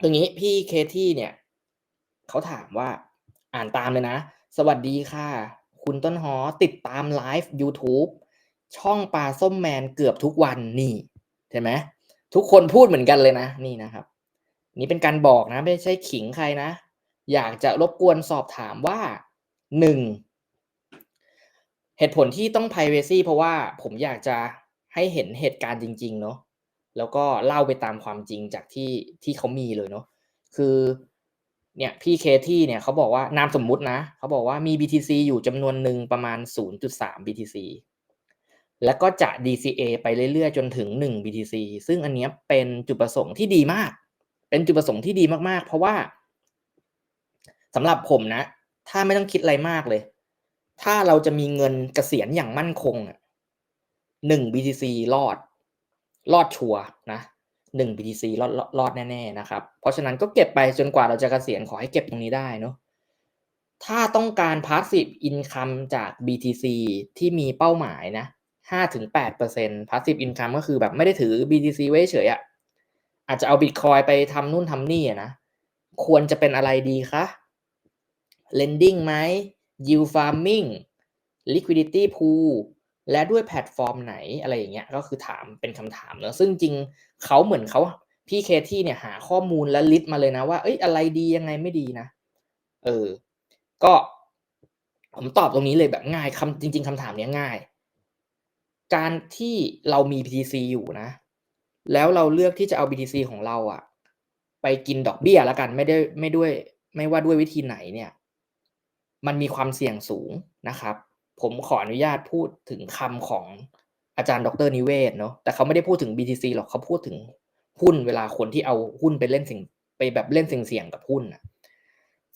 ตรงนี้พี่เคที่เนี่ยเขาถามว่าอ่านตามเลยนะ สวัสดีค่ะ คุณต้นหอติดตามไลฟ์ YouTube ช่องปลาส้มแมนเกือบทุกวันนี่ใช่ไหมทุกคนพูดเหมือนกันเลยนะนี่นะครับ นี่เป็นการบอกนะ ไม่ใช่ขิงใครนะ อยากจะรบกวนสอบถามว่าหนึ่งเหตุผลที่ต้อง privacy เพราะว่าผมอยากจะให้เห็นเหตุการณ์จริง ๆ เนาะ แล้วก็เล่าไปตามความจริงจากที่ที่เขามีเลยเนาะคือเนี่ยพี่เคที่เนี่ยเขาบอกว่านามสมมุตินะเขาบอกว่ามี BTC อยู่จำนวนหนึ่งประมาณ 0.3 BTC แล้วก็จะ DCA ไปเรื่อยๆ จนถึง 1 BTC ซึ่งอันนี้เป็นจุดประสงค์ที่ดีมาก เป็นจุดประสงค์ที่ดีมากๆ เพราะว่าสำหรับผมนะ ถ้าไม่ต้องคิดอะไรมากเลย ถ้าเราจะมีเงินเกษียณอย่างมั่นคงหนึ่ง BTC รอด รอดชัวนะหนึ่ง BTC รอดรอดแน่ๆนะครับ เพราะฉะนั้นก็เก็บไปจนกว่าเราจะเกษียณขอให้เก็บตรงนี้ได้เนาะถ้าต้องการ passive income จาก BTC ที่มีเป้าหมายนะห้าถึงแปดเปอร์เซ็นต์ passive income ก็คือแบบไม่ได้ถือ BTC ไว้เฉยอะอาจจะเอา Bitcoin ไปทำนู่นทำนี่นะ ควรจะเป็นอะไรดีคะ lending ไหม yield farming liquidity pool และด้วยแพลตฟอร์มไหนอะไรอย่างเงี้ยก็คือถามเป็นคำถามเนอะซึ่งจริงเขาเหมือนเขาพี่เคที่เนี่ยหาข้อมูลและลิสต์มาเลยนะว่าเอ้ยอะไรดียังไงไม่ดีนะ เออ ก็ผมตอบตรงนี้เลยแบบง่ายคำจริง ๆคำถามเนี้ยง่าย การที่เรามี BTC อยู่นะ แล้วเราเลือกที่จะเอา BTC ของเราอะไปกินดอกเบี้ยแล้วกันไม่ได้ไม่ด้วย ไม่ว่าด้วยวิธีไหนเนี่ย มันมีความเสี่ยงสูงนะครับ ผมขออนุญาตพูดถึงคำของอาจารย์ดรนิเวศเนาะแต่เขาไม่ได้พูดถึง BTC หรอกเขาพูดถึงหุ้นเวลาคนที่เอาหุ้นไปเล่นสิ่งไปแบบเล่นสิ่งเสี่ยงกับหุ้นนะ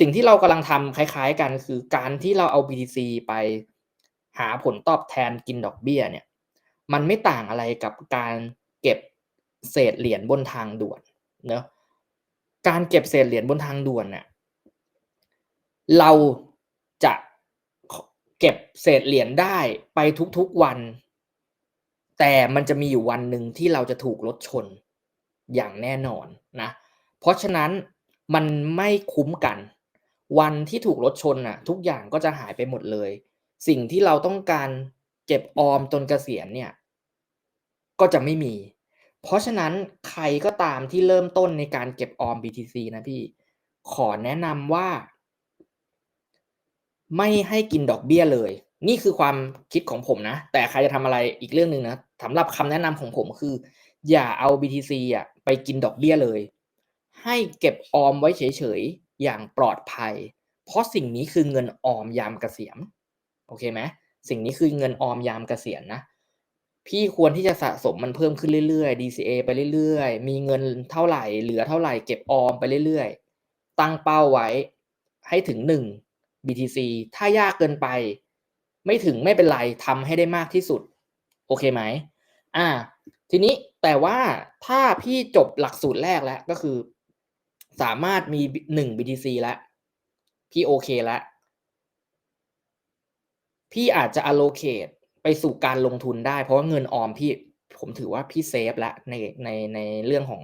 สิ่งที่เรากำลังทำคล้ายๆกันคือการที่เราเอา BTC ไปหาผลตอบแทนกินดอกเบี้ยเนี่ย มันไม่ต่างอะไรกับการเก็บเศษเหรียญบนทางด่วนเนาะการเก็บเศษเหรียญบนทางด่วนเนี่ยเราจะ เก็บเศษเหรียญได้ไปทุกๆวัน แต่มันจะมีอยู่วันหนึ่งที่เราจะถูกรถชนอย่างแน่นอนนะ เพราะฉะนั้นมันไม่คุ้มกัน วันที่ถูกรถชนน่ะ ทุกอย่างก็จะหายไปหมดเลย สิ่งที่เราต้องการเก็บออมจนเกษียณเนี่ย ก็จะไม่มี เพราะฉะนั้นใครก็ตามที่เริ่มต้นในการเก็บออม BTC นะพี่ ขอแนะนำว่า ไม่ให้กินดอกเบี้ยเลย นี่คือความคิดของผมนะ แต่ใครจะทำอะไรอีกเรื่องหนึ่งนะสำหรับคำแนะนำของผมคือ อย่าเอา BTC อะไปกินดอกเบี้ยเลย ให้เก็บออมไว้เฉยๆ อย่างปลอดภัย เพราะสิ่งนี้คือเงินออมยามเกษียณโอเคไหมสิ่งนี้คือเงินออมยามเกษียณนะพี่ควรที่จะสะสมมันเพิ่มขึ้นเรื่อยๆ DCA ไปเรื่อยๆ มีเงินเท่าไหร่ เหลือเท่าไหร่ เก็บออมไปเรื่อยๆ ตั้งเป้าไว้ให้ถึงหนึ่ง BTC ถ้ายากเกินไป ไม่ถึงไม่เป็นไรทำให้ได้มากที่สุด โอเคไหมอ่า ทีนี้แต่ว่าถ้าพี่จบหลักสูตรแรกแล้วก็คือ สามารถมีหนึ่ง BTC แล้ว พี่โอเคแล้ว พี่อาจจะ allocate ไปสู่การลงทุนได้ เพราะว่าเงินออมพี่ผมถือว่าพี่เซฟแล้วในในในเรื่องของ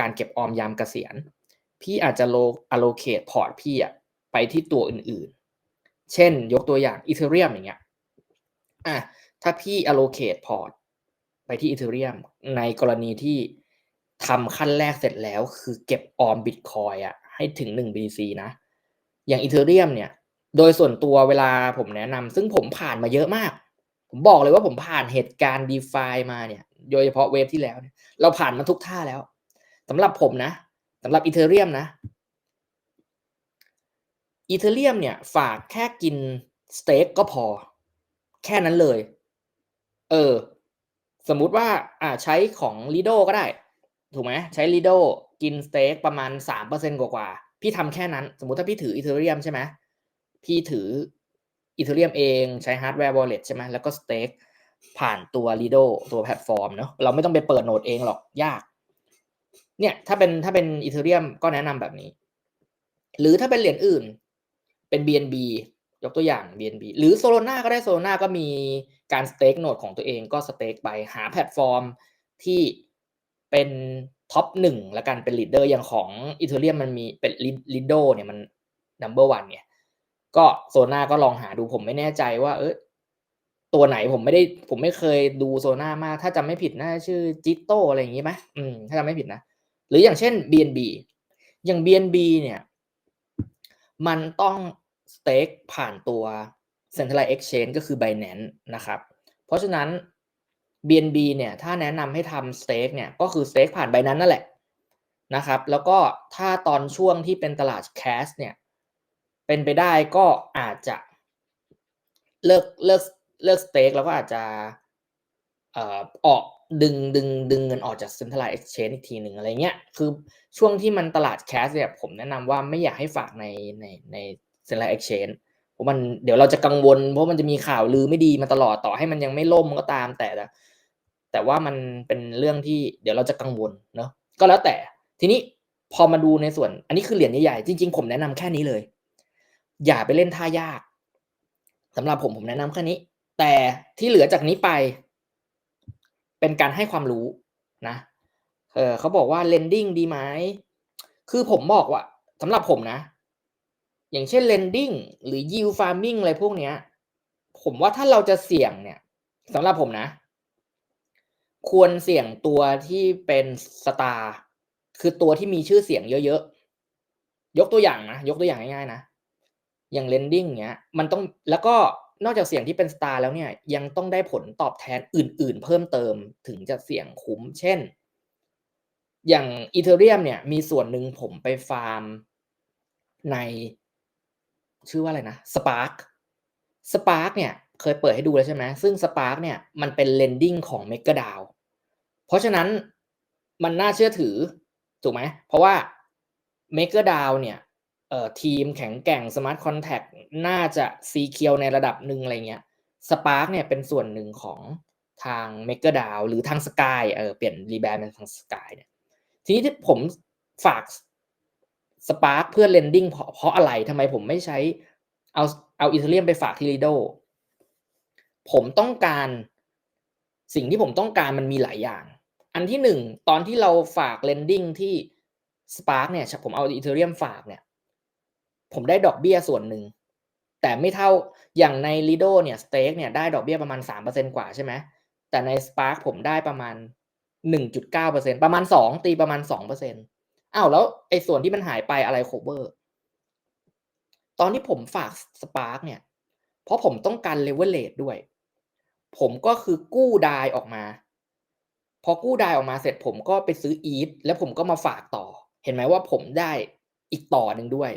การเก็บออมยามเกษียณ พี่อาจจะโล allocate พอร์ตพี่อะไปที่ตัวอื่น เช่นยกตัวอย่างอีเทเรียมอย่างเงี้ยอะถ้าพี่ allocate port ไปที่อีเทเรียมในกรณีที่ทำขั้นแรกเสร็จแล้วคือเก็บออมบิตคอยอะให้ถึง 1 BTC นะ อย่างอีเทเรียมเนี่ย โดยส่วนตัวเวลาผมแนะนำซึ่งผมผ่านมาเยอะมาก ผมบอกเลยว่าผมผ่านเหตุการณ์ d e f ามาเนี่ย โดยเฉพาะเวฟที่แล้ว เราผ่านมาทุกท่าแล้วสำหรับผมนะสำหรับอีเทเรียมนะ อีเทเรียมเนี่ยฝากแค่กินสเต็กก็พอ แค่นั้นเลย เออ สมมุติว่าอ่าใช้ของลีโดก็ได้ ถูกไหมใช้ลีโดกินสเต็กประมาณสามเปอร์เซ็นกว่าๆพี่ทำแค่นั้น สมมุติถ้าพี่ถืออีเทเรียมใช่ไหมพี่ถืออีเทเรียมเองใช้ฮาร์ดแวร์วอลเล็ตใช่ไหมแล้วก็สเต็กผ่านตัวลีโดตัวแพลตฟอร์มเนาะเราไม่ต้องไปเปิดโนดเองหรอกยาก เนี่ยถ้าเป็นถ้าเป็นอีเทเรียมก็แนะนำแบบนี้ หรือถ้าเป็นเหรียญอื่น เป็น BNB ยกตัวอย่าง BNB หรือ Solana ก็ได้ Solana ก็มีการสเต็กโนดของตัวเองก็สเต็กไปหาแพลตฟอร์มที่เป็นท็อปหนึ่งละกันเป็นลีดเดอร์อย่างของอีเทเรียมมันมีเป็นลีดโดเนี่ยมันนัมเบอร์วันเนี่ย ก็โซนาก็ลองหาดูผมไม่แน่ใจว่า เออตัวไหนผมไม่ได้ ผมไม่เคยดูโซนามาก ถ้าจำไม่ผิดน่าชื่อจิตโตอะไรอย่างงี้ไหมอืมถ้าจำไม่ผิดนะ หรืออย่างเช่น BNB อย่าง BNB เนี่ย มันต้องสเต็กผ่านตัว Centralized Exchange ก็คือ Binance นะครับ เพราะฉะนั้น BNB เนี่ยถ้าแนะนำให้ทำสเต็กเนี่ยก็คือสเต็กผ่าน Binance นั่นแหละนะครับแล้วก็ถ้าตอนช่วงที่เป็นตลาดแคสเนี่ยเป็นไปได้ก็อาจจะเลิกเลิกเลิกสเต็กแล้วก็อาจจะเอ่อออก ดึงดึงดึงเงินออกจาก Centralized Exchange อีกทีหนึ่งอะไรเงี้ย คือช่วงที่มันตลาดแคสเนี่ยผมแนะนำว่าไม่อยากให้ฝากในในใน Centralized Exchange เพราะมันเดี๋ยวเราจะกังวล เพราะมันจะมีข่าวลือไม่ดีมาตลอดต่อให้มันยังไม่ล่มก็ตามแต่ แต่ว่ามันเป็นเรื่องที่เดี๋ยวเราจะกังวลเนาะก็แล้วแต่ทีนี้พอมาดูในส่วน อันนี้คือเหรียญใหญ่ๆจริง ๆ ผมแนะนำแค่นี้เลย อย่าไปเล่นท่ายากสำหรับผมผมแนะนำแค่นี้ แต่ที่เหลือจากนี้ไป เป็นการให้ความรู้นะเออเขาบอกว่า lending ดีไหมคือผมบอกว่าสำหรับผมนะ อย่างเช่น lending หรือ yield farming อะไรพวกเนี้ย ผมว่าถ้าเราจะเสี่ยงเนี่ยสำหรับผมนะ ควรเสี่ยงตัวที่เป็นสตาร์คือตัวที่มีชื่อเสียงเยอะๆ ยกตัวอย่างนะ ยกตัวอย่างง่ายๆนะ อย่าง lending เนี้ย มันต้องแล้วก็ นอกจากเสี่ยงที่เป็นสตาร์แล้วเนี่ยยังต้องได้ผลตอบแทนอื่น ๆ เพิ่มเติมถึงจะเสี่ยงคุ้ม เช่น อย่างอีเทเรียมเนี่ยมีส่วนหนึ่งผมไปฟาร์มใน ชื่อว่าอะไรนะ Spark Spark เนี่ยเคยเปิดให้ดูแล้วใช่ไหมซึ่ง Spark เนี่ยมันเป็น lending ของ m e g a d a o เพราะฉะนั้นมันน่าเชื่อถือ ถูกไหม เพราะว่า m e g a d a o เนี่ย เอ่อทีมแข็งแกร่ง Smart Contact น่าจะซีเคียวในระดับหนึ่งอะไรเงี้ย Spark เนี่ยเป็นส่วนหนึ่งของทาง m e g a d a o หรือทาง Sky เออเปลี่ยนรีแบรนด์เป็นทาง Sky เนี่ยทีนี้ที่ผมฝาก Spark เพื่อ lending เพราะเพราะอะไรทำไมผมไม่ใช้เอาเอาอีเทเรียมไปฝากที่ Lido ผมต้องการสิ่งที่ผมต้องการมันมีหลายอย่าง อันที่หนึ่งตอนที่เราฝาก lending ที่ Spark เนี่ยผมเอาอีเทเรียมฝากเนี่ย ผมได้ดอกเบี้ยส่วนหนึ่ง แต่ไม่เท่าอย่างใน Lido เนี่ยสเต็กเนี่ยได้ดอกเบี้ยประมาณสามเปอร์เซ็นกว่าใช่ไหมแต่ใน Spark ผมได้ประมาณหนึ่งจุดเก้าเปอร์เซ็นประมาณสองตีประมาณสองเปอร์เซ็นอ้าวแล้วไอ้ส่วนที่มันหายไปอะไรโคเวอร์ตอนที่ผมฝาก Spark เนี่ย เพราะผมต้องการเลเวลเลทด้วย ผมก็คือกู้ดายออกมา พอกู้ดายออกมาเสร็จผมก็ไปซื้ออีทแล้วผมก็มาฝากต่อ เห็นไหมว่าผมได้อีกต่อหนึ่งด้วย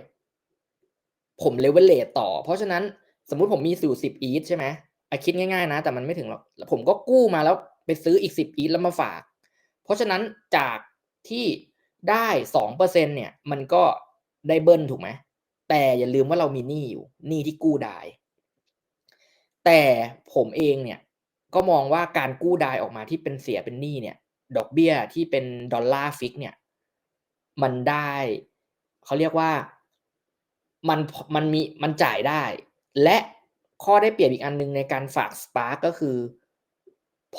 ผมเลเวลเลทต่อ เพราะฉะนั้นสมมุติผมมีสู่สิบอีทใช่ไหมอคิดง่ายๆนะ แต่มันไม่ถึงหรอกผมก็กู้มาแล้วไปซื้ออีกสิบอีทแล้วมาฝาก เพราะฉะนั้นจากที่ได้สองเปอร์เซ็นเนี่ย มันก็ได้เบิ้ลถูกไหมแต่อย่าลืมว่าเรามีหนี้อยู่หนี้ที่กู้ได้ แต่ผมเองเนี่ยก็มองว่าการกู้ได้ออกมาที่เป็นเสียเป็นหนี้เนี่ย ดอกเบี้ยที่เป็นดอลลาร์ฟิกเนี่ย มันได้เขาเรียกว่า มันมันมีมันจ่ายได้ และข้อได้เปรียบอีกอันนึงในการฝาก Spark ก็คือ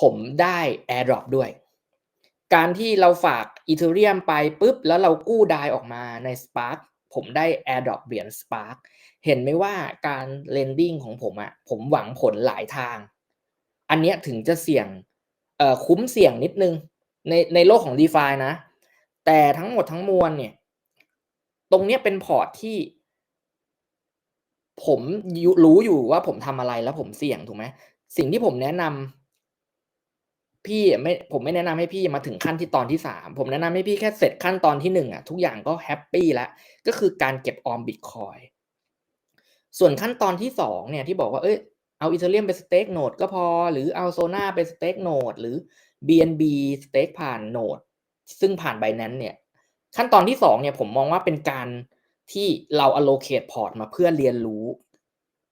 ผมได้ AirDrop ด้วย การที่เราฝาก Ethereum ไปปุ๊บ แล้วเรากู้ได้ออกมาใน Spark ผมได้ AirDrop เหรียญ Spark เห็นไหมว่าการ lending ของผมอะผมหวังผลหลายทาง อันเนี้ยถึงจะเสี่ยงเอ่อคุ้มเสี่ยงนิดนึงในในโลกของ d e f านะ แต่ทั้งหมดทั้งมวลเนี่ย ตรงเนี้ยเป็นพอร์ตที่ ผมรู้อยู่ว่าผมทำอะไรแล้วผมเสี่ยงถูกไหมสิ่งที่ผมแนะนำพี่ไม่ผมไม่แนะนำให้พี่มาถึงขั้นที่ตอนที่สามผมแนะนำให้พี่แค่เสร็จขั้นตอนที่หนึ่งอะทุกอย่างก็แฮปปี้แล้วก็คือการเก็บออมบิตคอยส่วนขั้นตอนที่สองเนี่ยที่บอกว่าเอ้ยเอาอีเทเรียมไปสเต็กโนดก็พอ หรือเอาโซนาไปสเต็กโนดหรือ BNB สเต็กผ่านโนดซึ่งผ่านไบแนนเนี่ย ขั้นตอนที่สองเนี่ยผมมองว่าเป็นการ ที่เรา allocate port มาเพื่อเรียนรู้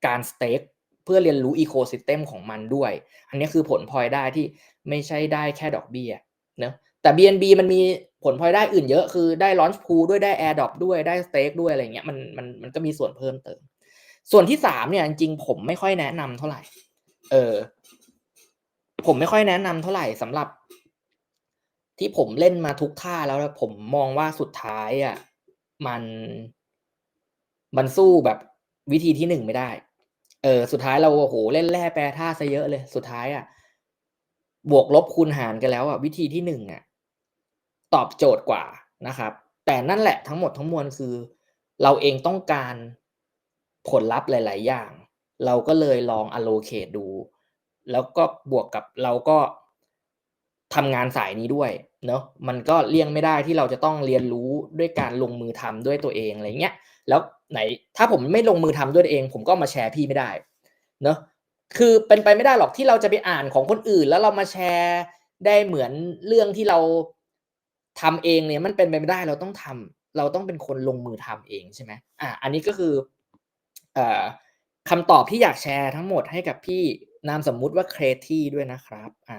การสเต็กเพื่อเรียนรู้อีโคซิสเต็มของมันด้วย อันนี้คือผลพลอยได้ที่ไม่ใช่ได้แค่ดอกเบี้ยเนะแต่ BNB มันมีผลพลอยได้อื่นเยอะคือได้ launch pool ด้วยได้ airdrop ด้วยได้ stake ด้วยอะไรเงี้ยมันมันมันก็มีส่วนเพิ่มเติม ส่วนที่สามเนี่ยจริงผมไม่ค่อยแนะนำเท่าไหร่ เออผมไม่ค่อยแนะนำเท่าไหร่สำหรับ ที่ผมเล่นมาทุกท่าแล้วล้วผมมองว่าสุดท้ายอะมัน มันสู้แบบวิธีที่1ไม่ได้ เออ สุดท้ายเราโอ้โฮเล่นแร่แปรธาตุเสียเยอะเลย สุดท้ายอะบวกลบคูณหารกันแล้วอะวิธีที่1อะตอบโจทย์กว่านะครับ แต่นั่นแหละทั้งหมดทั้งมวลคือ เราเองต้องการผลลัพธ์หลาย ๆ อย่าง เราก็เลยลอง allocate ดู แล้วก็บวกกับเราก็ทำงานสายนี้ด้วยเนาะมันก็เลี่ยงไม่ได้ที่เราจะต้องเรียนรู้ด้วยการลงมือทำด้วยตัวเองอะไรเงี้ย แล้ว ไหน ถ้าผมไม่ลงมือทำด้วยเอง ผมก็มาแชร์พี่ไม่ได้เนาะคือเป็นไปไม่ได้หรอกที่เราจะไปอ่านของคนอื่น แล้วเรามาแชร์ได้เหมือนเรื่องที่เราทำเองเนี่ยมันเป็นไปไม่ได้เราต้องทำเราต้องเป็นคนลงมือทำเองใช่ไหมอ่าอันนี้ก็คือเอ่อคำตอบที่อยากแชร์ทั้งหมดให้กับพี่นามสมมุติว่าเครที่ด้วยนะครับอ่า